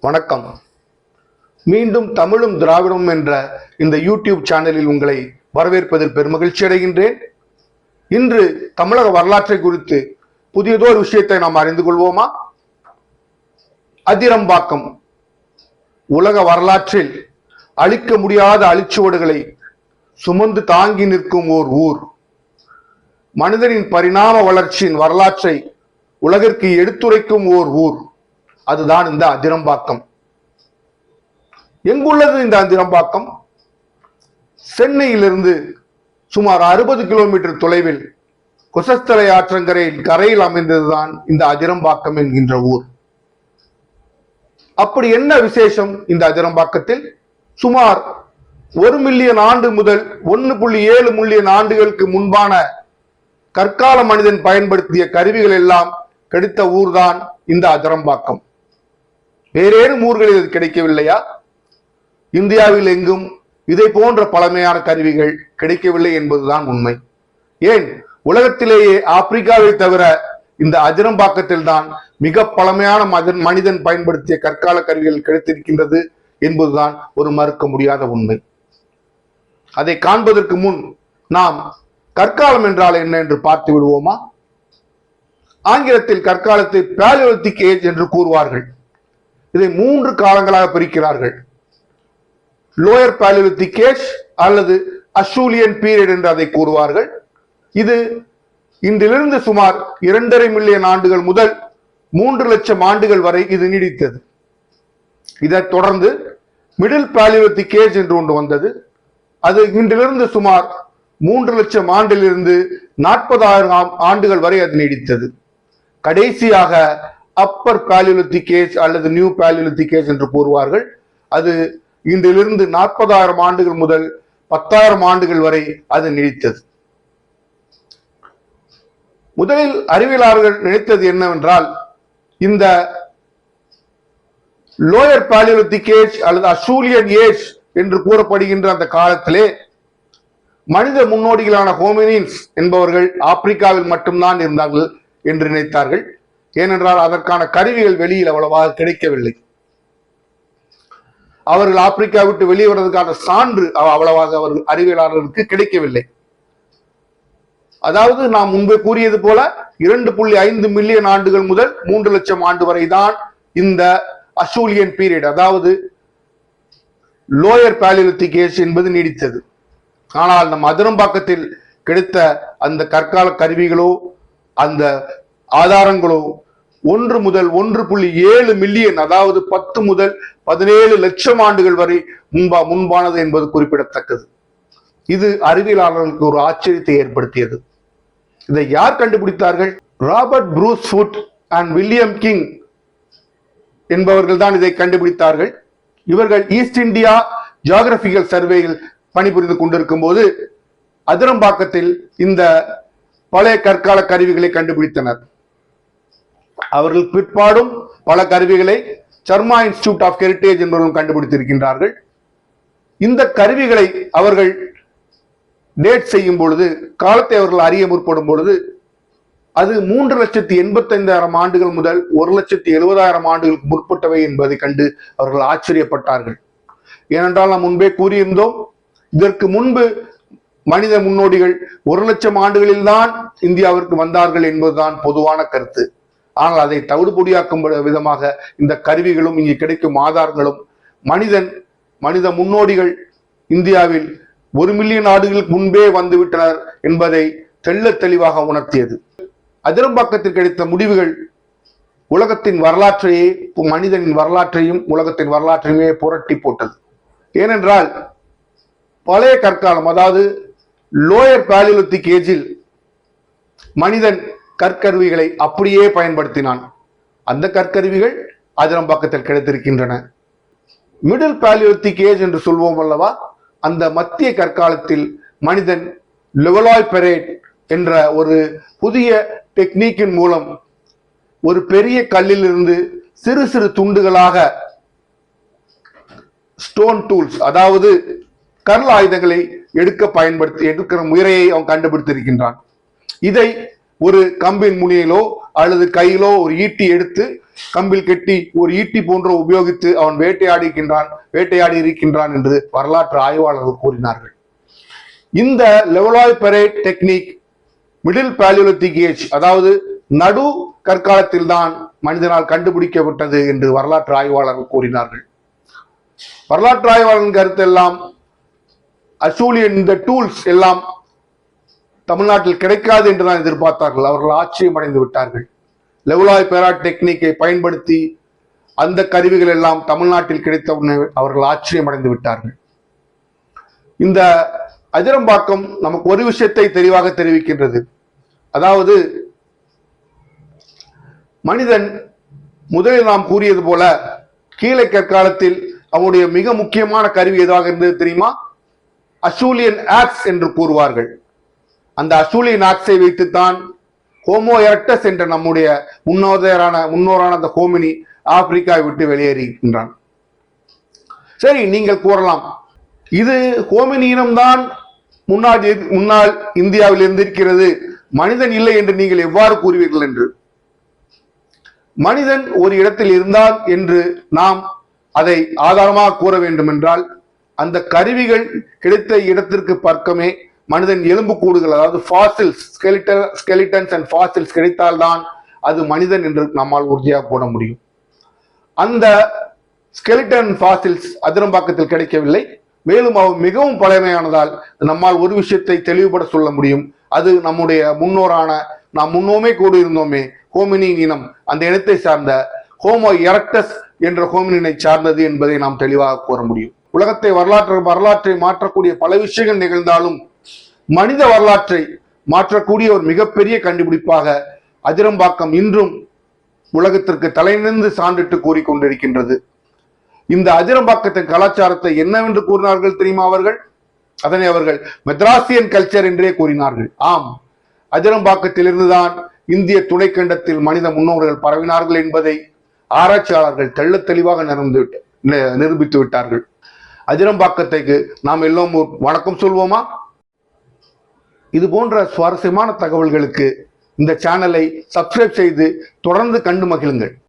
வணக்கம். மீண்டும் தமிழும் திராவிடமும் என்ற இந்த யூடியூப் சேனலில் உங்களை வரவேற்பதில் பெருமகிழ்ச்சி அடைகின்றேன். இன்று தமிழக வரலாற்றை குறித்து புதியதோர் விஷயத்தை நாம் அறிந்து கொள்வோமா? அதிரம்பாக்கம். உலக வரலாற்றில் அழிக்க முடியாத அழிச்சுவடுகளை சுமந்து தாங்கி நிற்கும் ஓர் ஊர். மனிதனின் பரிணாம வளர்ச்சியின் வரலாற்றை உலகிற்கு எடுத்துரைக்கும் ஓர் ஊர். அதுதான் இந்த அதிரம்பாக்கம் எங்குள்ளது இந்த அதிரம்பாக்கம் சென்னையிலிருந்து சுமார் அறுபது கிலோமீட்டர் தொலைவில் குசஸ்தலை ஆற்றங்கரையின் கரையில் அமைந்ததுதான் இந்த அதிரம்பாக்கம் என்கின்ற ஊர். அப்படி என்ன விசேஷம் இந்த அதிரம்பாக்கத்தில் சுமார் ஒரு மில்லியன் ஆண்டு முதல் ஒன்னு புள்ளி ஏழு மில்லியன் ஆண்டுகளுக்கு முன்பான கற்கால மனிதன் பயன்படுத்திய கருவிகள் எல்லாம் கிடைத்த ஊர்தான் இந்த அதிரம்பாக்கம் வேறேனும் ஊர்களில் இது கிடைக்கவில்லையா? இந்தியாவில் எங்கும் இதை போன்ற பழமையான கருவிகள் கிடைக்கவில்லை என்பதுதான் உண்மை. ஏன்? உலகத்திலேயே ஆப்பிரிக்காவை தவிர இந்த அஜரம்பாக்கத்தில் தான் மிக பழமையான மதன் மனிதன் பயன்படுத்திய கற்கால கருவிகள் கிடைத்திருக்கின்றது என்பதுதான் ஒரு மறுக்க முடியாத உண்மை. அதை காண்பதற்கு முன் நாம் கற்காலம் என்றால் என்ன என்று பார்த்து விடுவோமா? ஆங்கிலத்தில் கற்காலத்தை பேலியோலித்திக் ஏஜ் என்று கூறுவார்கள். இதை மூன்று காலங்களாக பிரிக்கிறார்கள். லோயர் பாலிலித்திகேஷ் அல்லது அஷூலியன் பீரியட் என்று அதை கூறுவார்கள். இது இன்றிலிருந்து சுமார் இரண்டரை மில்லியன் ஆண்டுகள் முதல் மூன்று லட்சம் ஆண்டுகள் வரை இது நீடித்தது. இதைத் தொடர்ந்து மிடில் பேலியோலித்திக் கேஜ் என்று ஒன்று வந்தது. அது இன்றிலிருந்து சுமார் மூன்று லட்சம் ஆண்டிலிருந்து நாற்பதாயிரம் ஆண்டுகள் வரை அது நீடித்தது. கடைசியாக அப்பர் பேலியோலித்திக் கேஸ் அல்லது நியூ பேலியோலித்திக் என்று கூறுவார்கள். அது இன்றிலிருந்து நாற்பதாயிரம் ஆண்டுகள் முதல் பத்தாயிரம் ஆண்டுகள் வரை அது நீடித்தது. முதலில் அறிவியலாளர்கள் நினைத்தது என்னவென்றால் இந்த லோயர் பேலியோலித்திக் ஏஜ் அல்லது அசூலியன் ஏஜ் என்று கூறப்படுகின்ற அந்த காலத்திலே மனித முன்னோடிகளான ஹோமினின்ஸ் என்பவர்கள் ஆப்பிரிக்காவில் மட்டும்தான் இருந்தார்கள் என்று நினைத்தார்கள். ஏனென்றால் அதற்கான கருவிகள் வெளியில் அவ்வளவாக கிடைக்கவில்லை. அவர்கள் ஆப்பிரிக்கா விட்டு வெளியே வருவதற்கான சான்று அவ்வளவாக அவர்கள் அறிவியலாளர்களுக்கு கிடைக்கவில்லை. அதாவது நாம் முன்பே கூறியது போல இரண்டு புள்ளி ஐந்து மில்லியன் ஆண்டுகள் முதல் மூன்று லட்சம் ஆண்டு வரை தான் இந்த அசூலியன் பீரியட் அதாவது லோயர் பேலியோலித்திக் ஏஜ் என்பது நீடித்தது. ஆனால் நம் அதிரம்பாக்கத்தில் கிடைத்த அந்த கற்கால கருவிகளோ அந்த ஆதாரங்களோ ஒன்று முதல் ஒன்று புள்ளி ஏழு மில்லியன் அதாவது பத்து முதல் பதினேழு லட்சம் ஆண்டுகள் வரை முன்பா முன்பானது என்பது குறிப்பிடத்தக்கது. இது அறிவியலாளர்களுக்கு ஒரு ஆச்சரியத்தை ஏற்படுத்தியது. இதை யார் கண்டுபிடித்தார்கள்? Robert Bruce Foote and William King என்பவர்கள் தான் இதை கண்டுபிடித்தார்கள். இவர்கள் ஈஸ்ட் இந்தியா ஜியாகிரபிக்கல் சர்வேயில் பணிபுரிந்து கொண்டிருக்கும் போது அதிரம்பாக்கத்தில் இந்த பழைய கற்கால கருவிகளை கண்டுபிடித்தனர். அவர்கள் பிற்பாடும் பல கருவிகளை சர்மா இன்ஸ்டிடியூட் ஆஃப் ஹெரிட்டேஜ் என்பவர்களும் கண்டுபிடித்திருக்கின்றார்கள். இந்த கருவிகளை அவர்கள் டேட் செய்யும் பொழுது காலத்தை அவர்கள் அறிய முற்படும் பொழுது அது மூன்று லட்சத்தி எண்பத்தைந்தாயிரம் ஆண்டுகள் முதல் ஒரு லட்சத்தி எழுபதாயிரம் ஆண்டுகளுக்கு முற்பட்டவை என்பதை கண்டு அவர்கள் ஆச்சரியப்பட்டார்கள். ஏனென்றால் நாம் முன்பே கூறியிருந்தோம் இதற்கு முன்பு மனித முன்னோடிகள் ஒரு லட்சம் ஆண்டுகளில் தான் இந்தியாவிற்கு வந்தார்கள் என்பதுதான் பொதுவான கருத்து. ஆனால் அதை தவிடுபொடியாக்கும் விதமாக இந்த கருவிகளும் இங்கு கிடைக்கும் ஆதாரங்களும் மனிதன் மனித முன்னோடிகள் இந்தியாவில் ஒரு மில்லியன் ஆண்டுகளுக்கு முன்பே வந்துவிட்டனர் என்பதை தெள்ளத் தெளிவாக உணர்த்தியது. அதிரம்பாக்கத்தில் கிடைத்த முடிவுகள் உலகத்தின் வரலாற்றையே மனிதனின் வரலாற்றையும் உலகத்தின் வரலாற்றையுமே புரட்டி போட்டது. ஏனென்றால் பழைய கற்காலம் அதாவது லோயர் பேலியோலித்திக் ஏஜில் மனிதன் கற்கருவிகளை அப்படியே பயன்படுத்தினான். அந்த கற்கருவிகள் அதிரம்பாக்கத்தில் கிடைத்திருக்கின்றன. மிடில் பேலியோலித்திக் ஏஜ் என்று சொல்வோம் அல்லவா? அந்த மத்திய கற்காலத்தில் மனிதன் லெவலாய் பெரேட் என்ற ஒரு புதிய டெக்னிக்கின் மூலம் ஒரு பெரிய கல்லிலிருந்து சிறு சிறு துண்டுகளாக ஸ்டோன் டூல்ஸ் அதாவது கல் ஆயுதங்களை எடுக்க பயன்படுத்தி எடுக்கிற முறையை அவன் கண்டுபிடித்திருக்கின்றான். இதை ஒரு கம்பின் முனையிலோ அல்லது கையிலோ ஒரு ஈட்டி எடுத்து கம்பில் கெட்டி ஒரு ஈட்டி போன்ற உபயோகித்து அவன் வேட்டையாடிக்கின்றான் வேட்டையாடி இருக்கின்றான் என்று வரலாற்று ஆய்வாளர்கள் கூறினார்கள். இந்த Levallois prepared technique middle palaeolithic age அதாவது நடு கற்காலத்தில் தான் மனிதனால் கண்டுபிடிக்கப்பட்டது என்று வரலாற்று ஆய்வாளர்கள் கூறினார்கள். வரலாற்று ஆய்வாளரின் கருத்தெல்லாம் அசூலியன் இந்த டூல்ஸ் எல்லாம் தமிழ்நாட்டில் கிடைக்காது என்று தான் எதிர்பார்த்தார்கள். அவர்கள் ஆச்சரியம் அடைந்து விட்டார்கள். லெவலாய் பேரா டெக்னிக்கை பயன்படுத்தி அந்த கருவிகள் எல்லாம் தமிழ்நாட்டில் கிடைத்த உடனே அவர்கள் ஆச்சரியம் அடைந்து விட்டார்கள். இந்த அதிரம்பாக்கம் நமக்கு ஒரு விஷயத்தை தெளிவாக தெரிவிக்கின்றது. அதாவது மனிதன் முதலில் நாம் கூறியது போல கீழே கற்காலத்தில் அவனுடைய மிக முக்கியமான கருவி எதாக இருந்தது தெரியுமா? அசூலியன் ஆக்ஸ் என்று கூறுவார்கள். அந்த அசூலி நாக்ஸை வைத்துத்தான் ஹோமோ எரக்டஸ் என்ற நம்முடைய முன்னோதரான முன்னோரான அந்த ஹோமினி ஆப்பிரிக்காவை விட்டு வெளியேறுகின்றான். சரி நீங்கள் கூறலாம். இது ஹோமினி இனம்தான் முன்னாள் முன்னாள் இந்தியாவில் இருந்திருக்கிறது. மனிதன் இல்லை என்று நீங்கள் எவ்வாறு கூறுவீர்கள் என்று? மனிதன் ஒரு இடத்தில் இருந்தால் என்று நாம் அதை ஆதாரமாக கூற வேண்டும் என்றால் அந்த கருவிகள் கிடைத்த இடத்திற்கு பக்கமே மனிதன் எலும்புக்கூடுகள் அதாவது fossils skeletal skeletons and fossils கிடைத்தால்தான் அது மனிதன் என்று நம்மால் உறுதியாக போட முடியும். அந்த ஸ்கெலிட்டன் ஃபாசில்ஸ் அதிரம்பாக்கத்தில் கிடைக்கவில்லை. மேலும் அவை மிகவும் பழமையானதால் நம்மால் ஒரு விஷயத்தை தெளிவுபட சொல்ல முடியும். அது நம்முடைய முன்னோரான நாம் முன்னோமே கூடியிருந்தோமே ஹோமினின் இனம் அந்த இனத்தை சார்ந்த ஹோமோ எரக்டஸ் என்ற ஹோமினினை சார்ந்தது என்பதை நாம் தெளிவாக கூற முடியும். உலகத்தை வரலாற்று வரலாற்றை மாற்றக்கூடிய பல விஷயங்கள் நிகழ்ந்தாலும் மனித வரலாற்றை மாற்றக்கூடிய ஒரு மிகப்பெரிய கண்டுபிடிப்பாக அதிரம்பாக்கம் இன்றும் உலகத்திற்கு தலைநிறந்து சான்றிட்டு கூறிக்கொண்டிருக்கின்றது. இந்த அதிரம்பாக்கத்தின் கலாச்சாரத்தை என்னவென்று கூறினார்கள் தெரியுமா அவர்கள்? அதனை அவர்கள் மெத்ராசியன் கல்ச்சர் என்றே கூறினார்கள். ஆம் அதிரம்பாக்கத்திலிருந்துதான் இந்திய துணைக்கண்டத்தில் மனித முன்னோர்கள் பரவினார்கள் என்பதை ஆராய்ச்சியாளர்கள் தெள்ள தெளிவாக நிரம்பி நிரூபித்து விட்டார்கள். அதிரம்பாக்கத்தைக்கு நாம் எல்லோரும் வணக்கம் சொல்வோமா? இது போன்ற சுவாரஸ்யமான தகவல்களுக்கு இந்த சேனலை சப்ஸ்கிரைப் செய்து தொடர்ந்து கண்டு மகிழுங்கள்.